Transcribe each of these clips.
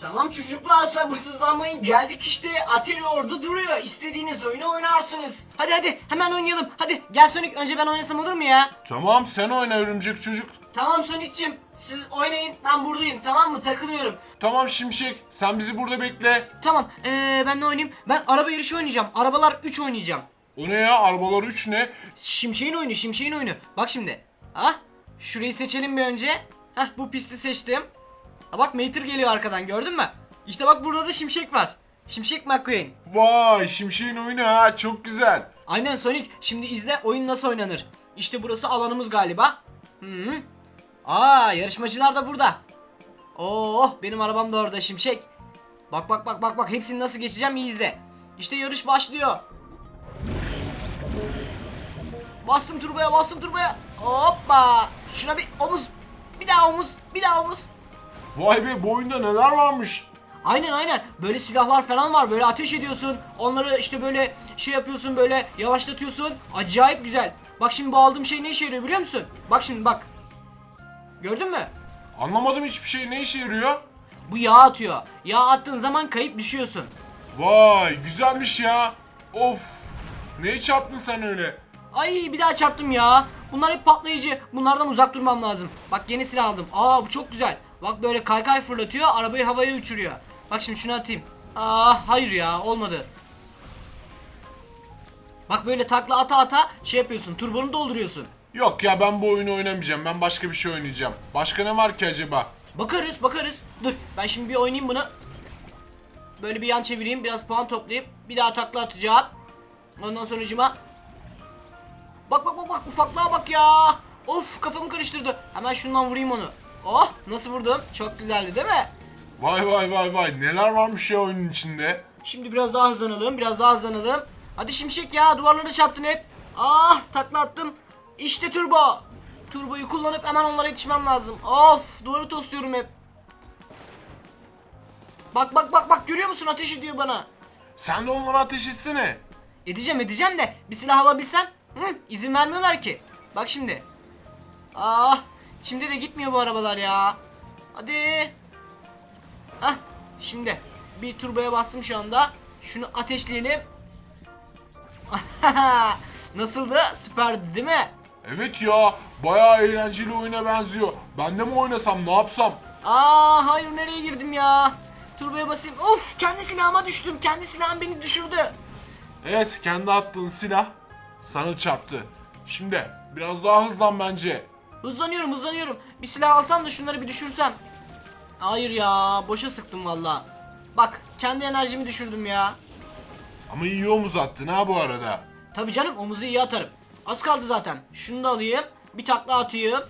Tamam çocuklar sabırsızlanmayın. Geldik işte. Atari orada duruyor. İstediğiniz oyunu oynarsınız. Hadi hadi hemen oynayalım. Hadi gel Sonic önce ben oynasam olur mu ya? Tamam sen oyna örümcek çocuk. Tamam Sonic'cim siz oynayın ben buradayım tamam mı takılıyorum. Tamam Şimşek sen bizi burada bekle. Tamam ee, ben ne oynayayım? Ben araba yarışı oynayacağım. Arabalar 3 oynayacağım. O ne ya arabalar 3 ne? Şimşeğin oyunu, şimşeğin oyunu. Bak şimdi. Ha? Şurayı seçelim bir önce. Hah bu pisti seçtim. Ha bak Mater geliyor arkadan gördün mü? İşte bak burada da şimşek var. Şimşek McQueen. Vay Şimşek'in oyunu ha çok güzel. Aynen Sonic. Şimdi izle oyun nasıl oynanır. İşte burası alanımız galiba. Hı -hı. Aa yarışmacılar da burada. Oo benim arabam da orada şimşek. Bak bak bak bak bak hepsini nasıl geçeceğim iyi izle. İşte yarış başlıyor. Bastım turboya bastım turboya. Hoppa. Şuna bir omuz. Bir daha omuz. Bir daha omuz. Vay be bu oyunda neler varmış. Aynen aynen. Böyle silahlar falan var. Böyle ateş ediyorsun. Onları işte böyle şey yapıyorsun böyle yavaşlatıyorsun. Acayip güzel. Bak şimdi bu aldığım şey ne işe yarıyor biliyor musun? Bak şimdi bak. Gördün mü? Anlamadım hiçbir şey ne işe yarıyor? Bu yağ atıyor. Yağ attığın zaman kayıp düşüyorsun. Vay güzelmiş ya. Of. Neye çarptın sen öyle? Ay bir daha çarptım ya. Bunlar hep patlayıcı. Bunlardan uzak durmam lazım. Bak yeni silah aldım. Aa bu çok güzel. Bak böyle kaykay fırlatıyor. Arabayı havaya uçuruyor. Bak şimdi şunu atayım. Aa hayır ya olmadı. Bak böyle takla ata ata şey yapıyorsun. Turbonu dolduruyorsun. Yok ya ben bu oyunu oynamayacağım. Ben başka bir şey oynayacağım. Başka ne var ki acaba? Bakarız bakarız. Dur ben şimdi bir oynayayım bunu. Böyle bir yan çevireyim. Biraz puan toplayıp bir daha takla atacağım. Ondan sonucuma. Bak bak bak bak ufaklığa bak ya. Of kafamı karıştırdı. Hemen şundan vurayım onu. Oh nasıl vurdum? Çok güzeldi değil mi? Vay vay vay vay neler varmış ya oyunun içinde. Şimdi biraz daha hızlanalım. Biraz daha hızlanalım. Hadi şimşek ya duvarlara çarptın hep. Ah takla attım. İşte turbo. Turboyu kullanıp hemen onlara yetişmem lazım. Of duvarı tosluyorum hep. Bak bak bak bak görüyor musun ateş ediyor bana. Sen de onlara ateş etsene. Edeceğim edeceğim de bir silah alabilsem. Hı, izin vermiyorlar ki. Bak şimdi. Ah şimdi de gitmiyor bu arabalar ya. Hadi. Hah şimdi bir turboya bastım şu anda. Şunu ateşleyelim. Nasıldı? Süperdi değil mi? Evet ya bayağı eğlenceli oyuna benziyor. Ben de mi oynasam ne yapsam? Aa hayır nereye girdim ya? Turboya basayım. Of kendi silahıma düştüm. Kendi silahım beni düşürdü. Evet kendi attığın silah sana çarptı. Şimdi biraz daha hızlan bence. Hızlanıyorum hızlanıyorum. Bir silah alsam da şunları bir düşürsem. Hayır ya boşa sıktım valla. Bak kendi enerjimi düşürdüm ya. Ama iyi omuz attın ha bu arada. Tabi canım omuzu iyi atarım. Az kaldı zaten. Şunu da alayım. Bir takla atayım.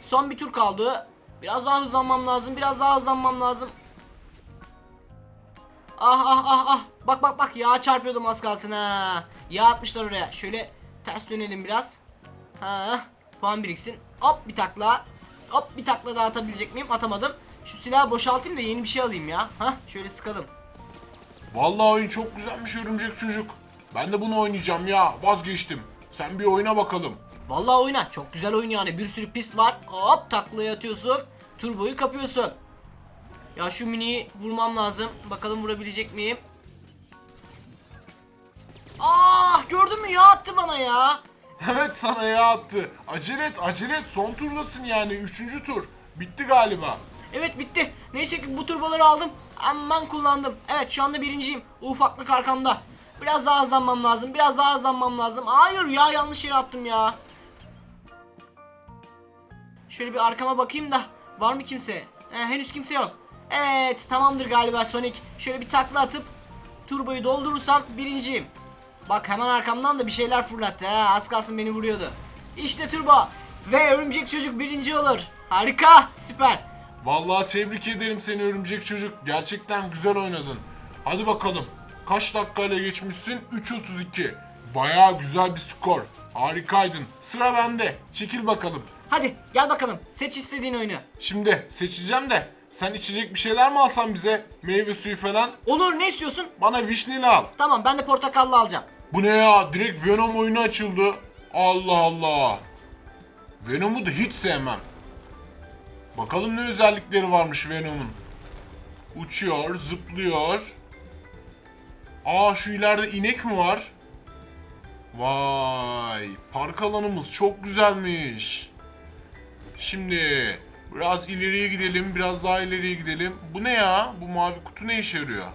Son bir tur kaldı. Biraz daha hızlanmam lazım. Biraz daha hızlanmam lazım. Ah ah ah ah. Bak bak bak yağ çarpıyordum az kalsın ha. Yağ atmışlar oraya. Şöyle ters dönelim biraz. Ha, puan biriksin. Hop bir takla. Hop bir takla daha atabilecek miyim? Atamadım. Şu silahı boşaltayım da yeni bir şey alayım ya. Ha şöyle sıkalım. Vallahi oyun çok güzelmiş örümcek çocuk. Ben de bunu oynayacağım ya vazgeçtim. Sen bir oyna bakalım. Vallahi oyna. Çok güzel oyun yani. Bir sürü pist var. Hop taklaya atıyorsun. Turboyu kapıyorsun. Ya şu miniyi vurmam lazım. Bakalım vurabilecek miyim? Ah gördün mü ya attı bana ya. Evet sana ya attı. Acele et acele et son turdasın yani üçüncü tur. Bitti galiba. Evet bitti. Neyse ki bu turboları aldım. Hemen kullandım. Evet şu anda birinciyim. Ufaklık arkamda. Biraz daha hızlanmam lazım. Biraz daha hızlanmam lazım. Hayır ya yanlış yere attım ya. Şöyle bir arkama bakayım da. Var mı kimse? He, henüz kimse yok. Evet tamamdır galiba Sonic. Şöyle bir takla atıp turboyu doldurursam birinciyim. Bak hemen arkamdan da bir şeyler fırlattı. He, az kalsın beni vuruyordu. İşte turbo. Ve örümcek çocuk birinci olur. Harika. Süper. Vallahi tebrik ederim seni örümcek çocuk. Gerçekten güzel oynadın. Hadi bakalım. Kaç dakikayla geçmişsin? 3.32. Bayağı güzel bir skor. Harikaydın. Sıra bende. Çekil bakalım. Hadi gel bakalım. Seç istediğin oyunu. Şimdi seçeceğim de sen içecek bir şeyler mi alsan bize? Meyve suyu falan. Olur ne istiyorsun? Bana vişneli al. Tamam ben de portakallı alacağım. Bu ne ya? Direkt Venom oyunu açıldı. Allah Allah. Venom'u da hiç sevmem. Bakalım ne özellikleri varmış Venom'un. Uçuyor, zıplıyor. Aa şu ileride inek mi var? Vay, park alanımız çok güzelmiş. Şimdi biraz ileriye gidelim, biraz daha ileriye gidelim. Bu ne ya? Bu mavi kutu ne işe yarıyor?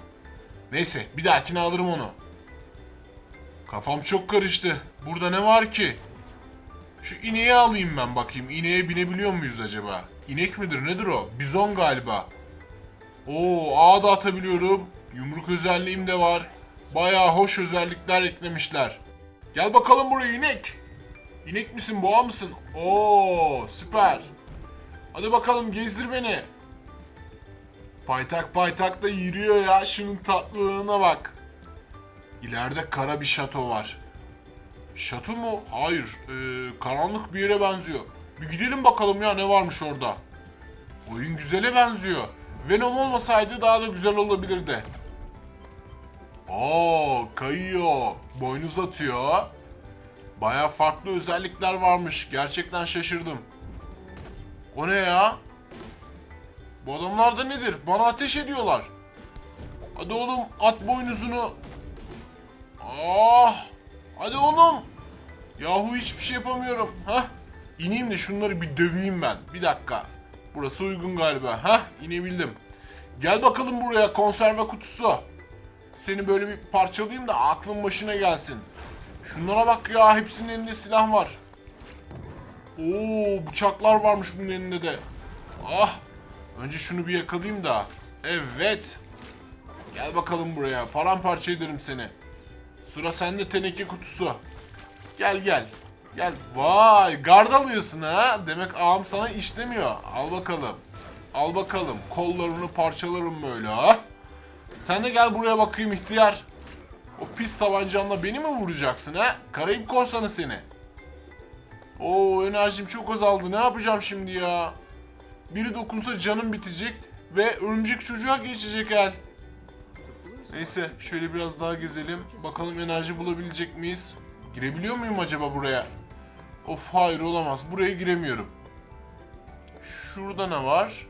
Neyse, bir dahakine alırım onu. Kafam çok karıştı. Burada ne var ki? Şu ineği alayım ben bakayım. İneğe binebiliyor muyuz acaba? İnek midir nedir o? Bizon galiba. Oo ağ da atabiliyorum. Yumruk özelliğim de var. Bayağı hoş özellikler eklemişler. Gel bakalım buraya inek. İnek misin boğa mısın? Oo süper. Hadi bakalım gezdir beni. Paytak paytak da yürüyor ya. Şunun tatlılığına bak. İleride kara bir şato var. Şato mu? Hayır. Ee, karanlık bir yere benziyor. Bir gidelim bakalım ya ne varmış orada. Oyun güzele benziyor. Venom olmasaydı daha da güzel olabilirdi. Oo, kayıyor. Boynuz atıyor. Baya farklı özellikler varmış. Gerçekten şaşırdım. O ne ya? Bu adamlar da nedir? Bana ateş ediyorlar. Hadi oğlum at boynuzunu. Ah! Hadi oğlum. Yahu hiçbir şey yapamıyorum. Hah? İneyim de şunları bir döveyim ben. Bir dakika. Burası uygun galiba. Hah? İnebildim. Gel bakalım buraya konserve kutusu. Seni böyle bir parçalayayım da aklın başına gelsin. Şunlara bak ya hepsinin elinde silah var. Oo bıçaklar varmış bunun elinde de. Ah. Önce şunu bir yakalayayım da. Evet. Gel bakalım buraya. Paramparça ederim seni. Sıra sende teneke kutusu. Gel gel. Gel. Vay gard alıyorsun ha. Demek ağam sana işlemiyor. Al bakalım. Al bakalım. Kollarını parçalarım böyle ha. Sen de gel buraya bakayım ihtiyar. O pis tabancanla beni mi vuracaksın ha? Karayip korsanı seni. Oo enerjim çok azaldı. Ne yapacağım şimdi ya? Biri dokunsa canım bitecek ve örümcek çocuğa geçecek el. Neyse şöyle biraz daha gezelim. Bakalım enerji bulabilecek miyiz? Girebiliyor muyum acaba buraya? Of hayır olamaz. Buraya giremiyorum. Şurada ne var?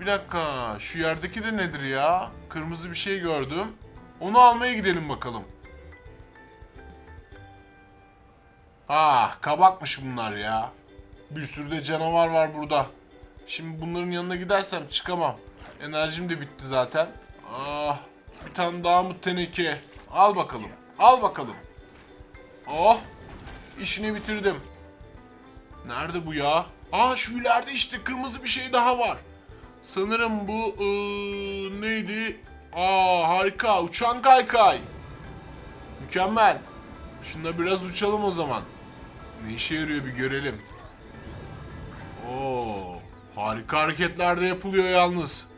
Bir dakika. Şu yerdeki de nedir ya? Kırmızı bir şey gördüm. Onu almaya gidelim bakalım. Ah kabakmış bunlar ya. Bir sürü de canavar var burada. Şimdi bunların yanına gidersem çıkamam. Enerjim de bitti zaten. Ah bir tane daha mı teneke? Al bakalım. Al bakalım. Oh işini bitirdim. Nerede bu ya? Aa şu ileride işte kırmızı bir şey daha var. Sanırım bu ıı, neydi? Aa harika uçan kaykay. Mükemmel. Şunda biraz uçalım o zaman. Ne işe yarıyor bir görelim. Oo harika hareketler de yapılıyor yalnız.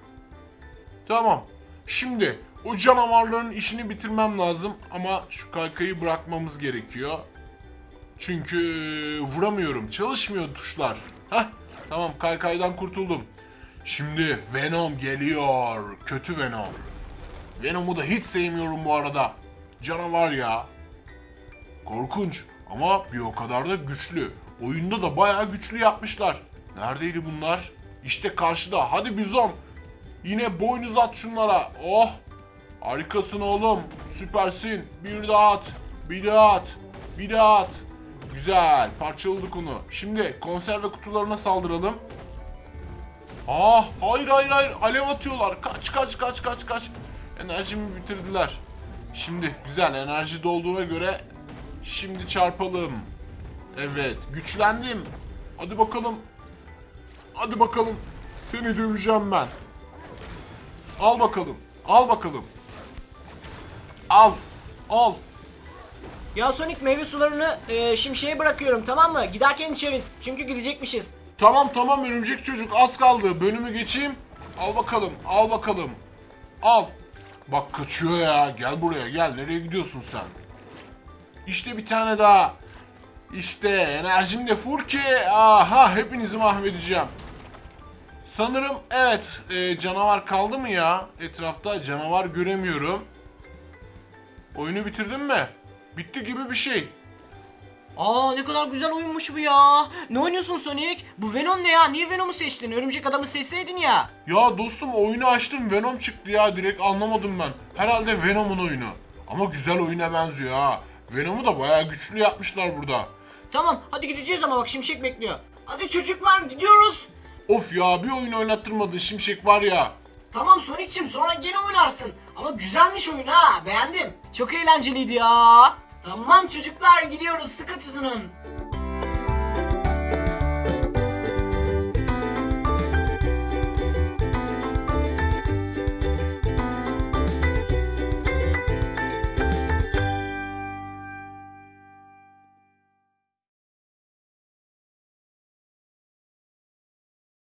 Tamam. Şimdi o canavarların işini bitirmem lazım ama şu kaykayı bırakmamız gerekiyor. Çünkü e, vuramıyorum. Çalışmıyor tuşlar. Hah tamam kaykaydan kurtuldum. Şimdi Venom geliyor. Kötü Venom. Venom'u da hiç sevmiyorum bu arada. Canavar ya. Korkunç ama bir o kadar da güçlü. Oyunda da bayağı güçlü yapmışlar. Neredeydi bunlar? İşte karşıda. Hadi Bizon. Yine boynuz at şunlara. Oh. Harikasın oğlum. Süpersin. Bir daha at. Bir daha at. Bir daha at. Güzel. Parçaladık onu. Şimdi konserve kutularına saldıralım. Ah hayır hayır hayır alev atıyorlar. Kaç kaç kaç kaç kaç. Enerjimi bitirdiler. Şimdi güzel enerji dolduğuna göre şimdi çarpalım. Evet güçlendim. Hadi bakalım. Hadi bakalım. Seni döveceğim ben. Al bakalım. Al bakalım. Al. Al. Ya Sonic meyve sularını e, şimşeye bırakıyorum tamam mı? Giderken içeriz. Çünkü gidecekmişiz. Tamam tamam örümcek çocuk az kaldı. Bölümü geçeyim. Al bakalım. Al bakalım. Al. Bak kaçıyor ya. Gel buraya gel. Nereye gidiyorsun sen? İşte bir tane daha. İşte enerjim de full ki. Aha hepinizi mahvedeceğim. Sanırım evet e, canavar kaldı mı ya? Etrafta canavar göremiyorum. Oyunu bitirdin mi? Bitti gibi bir şey. Aa ne kadar güzel oyunmuş bu ya. Ne oynuyorsun Sonic? Bu Venom ne ya? Niye Venom'u seçtin? Örümcek adamı seçseydin ya. Ya dostum oyunu açtım Venom çıktı ya direkt anlamadım ben. Herhalde Venom'un oyunu. Ama güzel oyuna benziyor ha. Venom'u da bayağı güçlü yapmışlar burada. Tamam hadi gideceğiz ama bak Şimşek bekliyor. Hadi çocuklar gidiyoruz. Of ya bir oyun oynattırmadın Şimşek var ya. Tamam Sonic'cim sonra gene oynarsın. Ama güzelmiş oyun ha beğendim. Çok eğlenceliydi ya. Tamam çocuklar gidiyoruz sıkı tutunun.